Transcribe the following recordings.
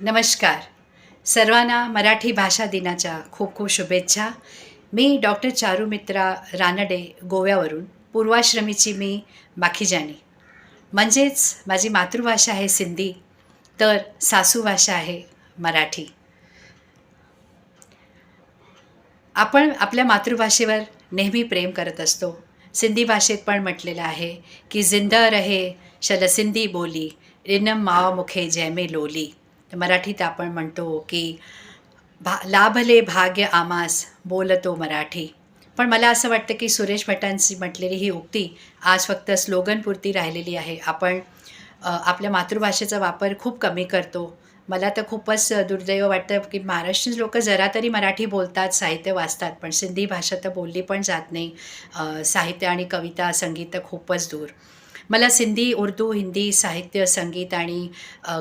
नमस्कार. सर्वांना मराठी भाषा दिनाच्या खूप खूप शुभेच्छा. मी डॉक्टर चारुमित्रा रानडे गोव्यावरून पूर्वाश्रमीची मी माखीजानी. म्हणजेच माझी मातृभाषा आहे सिंधी तर सासू भाषा आहे मराठी. आपण आपल्या मातृभाषेवर नेहमी प्रेम करत असतो. सिंधी भाषेत पण म्हटलेलं आहे की जिंदा रहे शल सिंधी बोली रिनम माव मुखे जैमे लोली. मराठीत आपण म्हणतो की भा लाभले भाग्य आमास बोलतो मराठी. पण मला असं वाटतं की सुरेश भटांची म्हटलेली ही उक्ती आज फक्त स्लोगनपुरती राहिलेली आहे. आपण आपल्या मातृभाषेचा वापर खूप कमी करतो. मला तर खूपच दुर्दैव वाटतं की महाराष्ट्रीयन लोक जरा तरी मराठी बोलतात साहित्य वाचतात पण सिंधी भाषा तर बोलली पण जात नाही. साहित्य आणि कविता संगीत तर खूपच दूर. मला सिंधी उर्दू हिंदी साहित्य संगीत आणि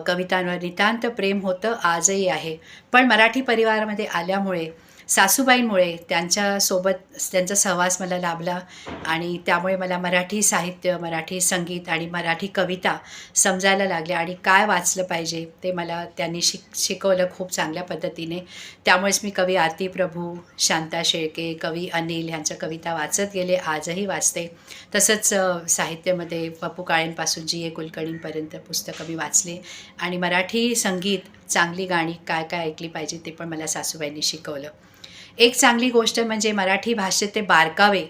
कवितांवर नितांत प्रेम होतं आजही आहे. पण मराठी परिवारामध्ये आल्यामुळे सासूबाईंमुळे त्यांच्यासोबत त्यांचा सहवास मला लाभला आणि त्यामुळे मला मराठी साहित्य मराठी संगीत आणि मराठी कविता समजायला लागल्या आणि काय वाचलं पाहिजे ते मला त्यांनी शिक शिकवलं खूप चांगल्या पद्धतीने. त्यामुळेच मी कवी आरती प्रभू शांता शेळके कवी अनिल ह्यांच्या कविता वाचत गेले आजही वाचते. तसंच साहित्यामध्ये पप्पू काळेंपासून जी ए कुलकर्णींपर्यंत पुस्तकं मी वाचले आणि मराठी संगीत चांगली गाणी काय काय ऐकली पाहिजे ते पण मला सासूबाईंनी शिकवलं. एक चांगली गोष्ट म्हणजे मराठी भाषेत ते बारकावे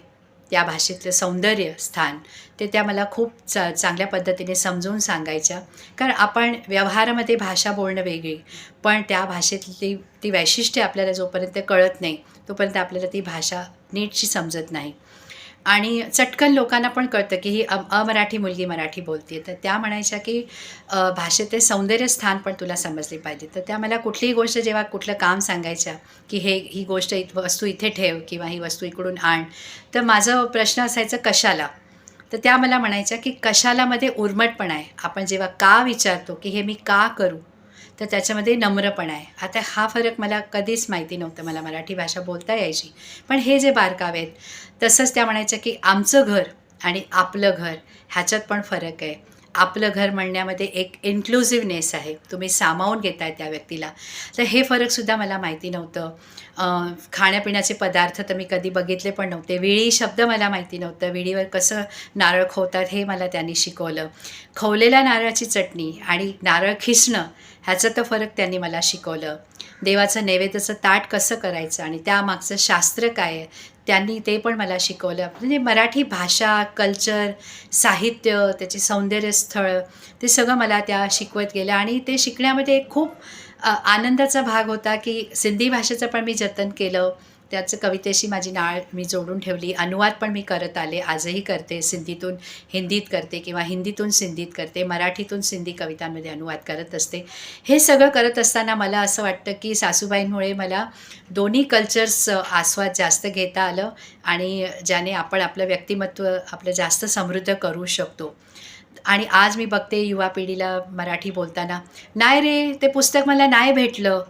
त्या भाषेतलं सौंदर्य स्थान ते त्या मला खूप च चांगल्या पद्धतीने समजून सांगायच्या. कारण आपण व्यवहारामध्ये भाषा बोलणं वेगळी पण त्या भाषेतली ती वैशिष्ट्ये आपल्याला जोपर्यंत कळत नाही तोपर्यंत आपल्याला ती भाषा नीटशी समजत नाही. आणि चटकन लोकांना पण कळतं की ही अ अमराठी मुलगी मराठी बोलते तर त्या म्हणायच्या की भाषेचे सौंदर्य स्थान पण तुला समजले पाहिजे. तर त्या मला कुठलीही गोष्ट जेव्हा कुठलं काम सांगायच्या की हे ही गोष्ट इत वस्तू इथे ठेव किंवा ही वस्तू इकडून आण तर माझं प्रश्न असायचं कशाला? तर त्या मला म्हणायच्या की कशालामध्ये उर्मटपणा आहे? आपण जेव्हा का विचारतो की हे मी का करू? तर त्याच्यामध्ये नम्रपणा आहे. आता हा फरक मला कधीच माहिती नव्हतं मला मराठी भाषा बोलता यायची. पण हे जे बारकावे आहेत तसंच त्या म्हणायच्या की आमचं घर आणि आपलं घर ह्याच्यात पण फरक आहे. आपलं घर म्हणण्यामध्ये एक इन्क्लुझिव्हनेस आहे. तुम्ही सामावून घेताय त्या व्यक्तीला. तर हे फरकसुद्धा मला माहिती नव्हतं. खाण्यापिण्याचे पदार्थ तर मी कधी बघितले पण नव्हते. विळी शब्द मला माहिती नव्हतं. विळीवर कसं नारळ खोवतात हे मला त्यांनी शिकवलं. खवलेल्या नारळाची चटणी आणि नारळ खिसणं ह्याचं तर फरक त्यांनी मला शिकवलं. देवाचं नैवेद्याचं ताट कसं करायचं आणि त्यामागचं शास्त्र काय आहे त्यांनी ते पण मला शिकवलं. म्हणजे मराठी भाषा कल्चर साहित्य त्याची सौंदर्यस्थळ ते सगळं मला त्या शिकवत गेलं आणि ते शिकण्यामध्ये खूप आनंदाचा भाग होता की सिंधी भाषेचं पण मी जतन केलं. त्याचं कवितेशी माझी नाळ मी जोडून ठेवली. अनुवाद पण मी करत आले. आजही करते. सिंधीतून हिंदीत करते किंवा हिंदीतून सिंधीत करते. मराठीतून सिंधी कवितांमध्ये अनुवाद करत असते. हे सगळं करत असताना मला असं वाटतं की सासूबाईंमुळे मला दोन्ही कल्चर्स आस्वाद जास्त घेता आलं आणि ज्याने आपण आपलं व्यक्तिमत्व आपलं जास्त समृद्ध करू शकतो. आणि आज मी बघते युवा पिढीला मराठी बोलताना नाही रे ते पुस्तक मला नाही भेटलं.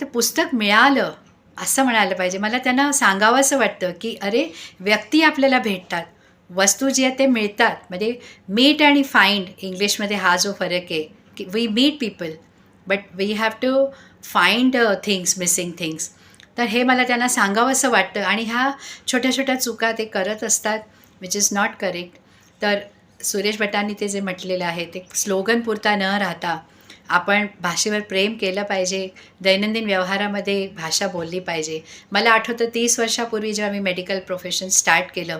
ते पुस्तक मिळालं. असं म्हणायला पाहिजे. मला त्यांना सांगावंसं वाटतं की अरे व्यक्ती आपल्याला भेटतात. वस्तू जी आहे ते मिळतात. म्हणजे मीट आणि फाइंड इंग्लिशमध्ये हा जो फरक आहे की we meet people but we have to find things missing things तर हे मला त्यांना सांगावंसं वाटतं. आणि ह्या छोट्या छोट्या चुका ते करत असतात विच इज नॉट करेक्ट तर सुरेश भटांनी ते जे म्हटलेलं आहे ते स्लोगन पुरता न राहता आपण भाषेवर प्रेम केलं पाहिजे. दैनंदिन व्यवहारामध्ये भाषा बोलली पाहिजे. मला आठवतं तीस वर्षापूर्वी जेव्हा मी मेडिकल प्रोफेशन स्टार्ट केलं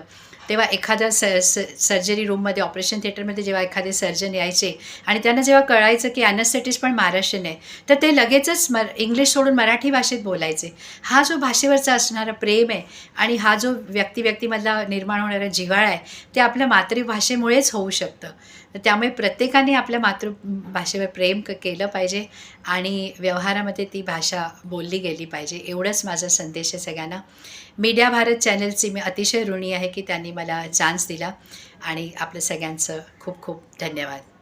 तेव्हा एखाद्या स स सर्जरी रूममध्ये ऑपरेशन थिएटरमध्ये जेव्हा एखादे सर्जन यायचे आणि त्यांना जेव्हा कळायचं की ॲनस्थेटिस्ट पण महाराष्ट्रीयन आहे तर ते लगेचच मर इंग्लिश सोडून मराठी भाषेत बोलायचे. हा जो भाषेवरचा असणारा प्रेम आहे आणि हा जो व्यक्ती व्यक्तीमधला निर्माण होणारा जिव्हाळा आहे ते आपल्या मातृभाषेमुळेच होऊ शकतं. तर त्यामुळे प्रत्येकाने आपल्या मातृभाषेवर प्रेम क केलं पाहिजे आणि व्यवहारामध्ये ती भाषा बोलली गेली पाहिजे एवढंच माझा संदेश आहे सगळ्यांना. मीडिया भारत चॅनलची मी अतिशय ऋणी आहे की त्यांनी मला चान्स दिला. आणि आपलं सगळ्यांचं खूप खूप धन्यवाद.